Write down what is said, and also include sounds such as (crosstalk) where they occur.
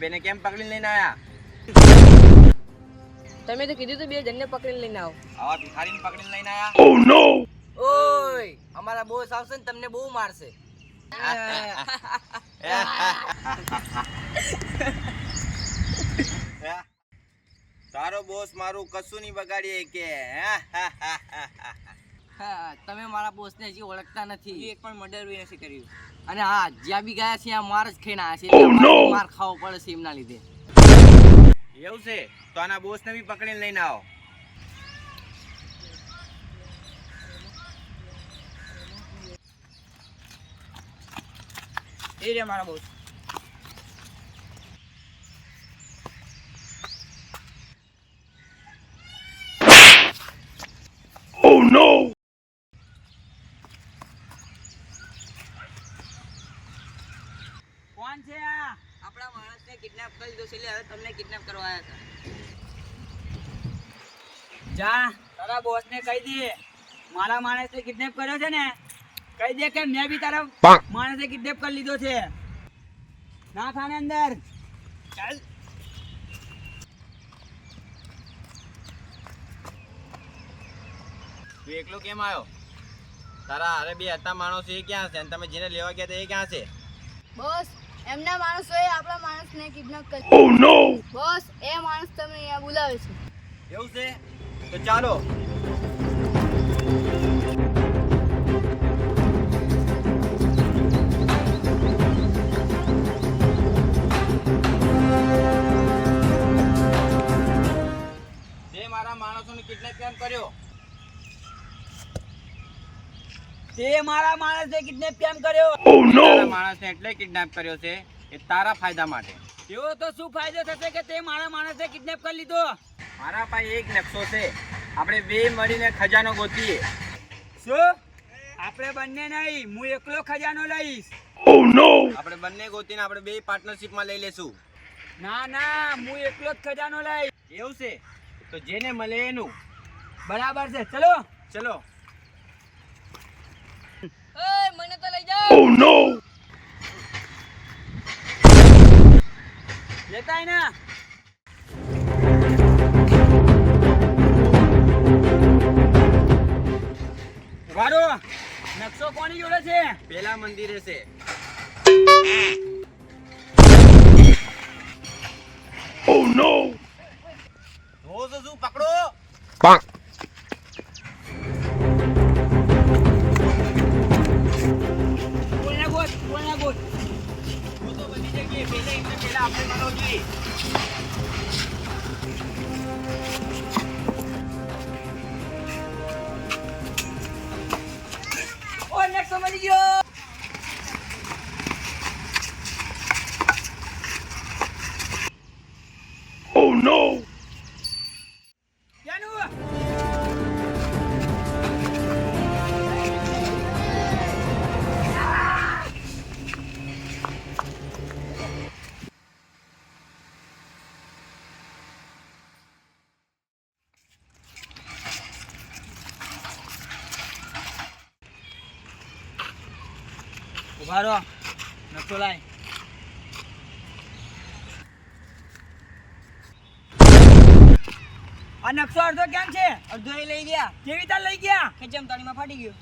બેને કેમ પકડીને લઈને આયા? તમે તો કીધું તો બે જણને પકડીને લઈને આવો. આવા ભિખારીને પકડીને લઈને આયા? ઓય અમારા બોસ આવશે ને તમને બહુ મારશે. (laughs) તારો બોસ મારું કશું નહીં બગાડીએ કે હા, (laughs) તમે મારા બોસને હજી ઓળખતા નથી. એક પણ મર્ડર બી નથી કર્યું. અને હા જ્યાં બી ગયા છે માર જ ખાઈને આવ્યા છે. માર ખાવો પડે છે એમના લીધે. એવું છે? તો આના બોસને બી પકડીને લઈને આવો. એ રે મારા બોસ. કોણ છે આ. આપણા માણસને કિડનેપ કરી દીધો છે એટલે હવે તમને કિડનેપ કરવા આવ્યા હતા. જા તારા બોસને કહી દે. મારા માણસને કિડનેપ કર્યો છે ને કહી દે કે મેં બી તારા માણસે કિડનેપ કરી લીધો છે. ના ખાને અંદર. ચાલ. તું એકલો કેમ આવ્યો? તારા હારે બે હતા માણસો એ ક્યાં છે? અને તમે જેને લેવા ગયા હતા એ ક્યાં છે? બોસ એમના માણસોએ આપણા માણસને કિડનેપ કરી બોસ એ માણસ તમને અહીંયા બોલાવે છે. એવું છે? તો ચાલો. તે મારા માણસે કિડનેપ કેમ કર્યો? તારા માણસને એટલે કિડનેપ કર્યો છે એ તારા ફાયદા માટે. તેવો તો શું ફાયદો થશે કે તે મારા માણસે કિડનેપ કરી લીધો? મારા પાસે એક નકશો છે. આપણે બે મળીને ખજાનો ગોતીએ. શું? આપણે બંને નહીં હું એકલો ખજાનો લઈશ. આપણે બંને ગોતીને આપણે બે પાર્ટનરશિપમાં લઈ લેશું. ના ના હું એકલો જ ખજાનો લઈશ. એવું છે. તો જેને મળે એનું. બરાબર છે. ચલો. ચલો. તો no! જાઓ લેતાય ના. વારો નકશો કોની જોડે છે? પેલા મંદિરે છે. ઓ નો શું પકડો. જગ્યાએ પેલે એટલે પેલા આપણે મળવો ઊભા રહો. નકશો લાય. આ નકશો અડધો કેમ છે? અડધો એ લઈ ગયા. કેવી રીતે લઈ ગયા? ખેચમ તાળીમાં ફાટી ગયો.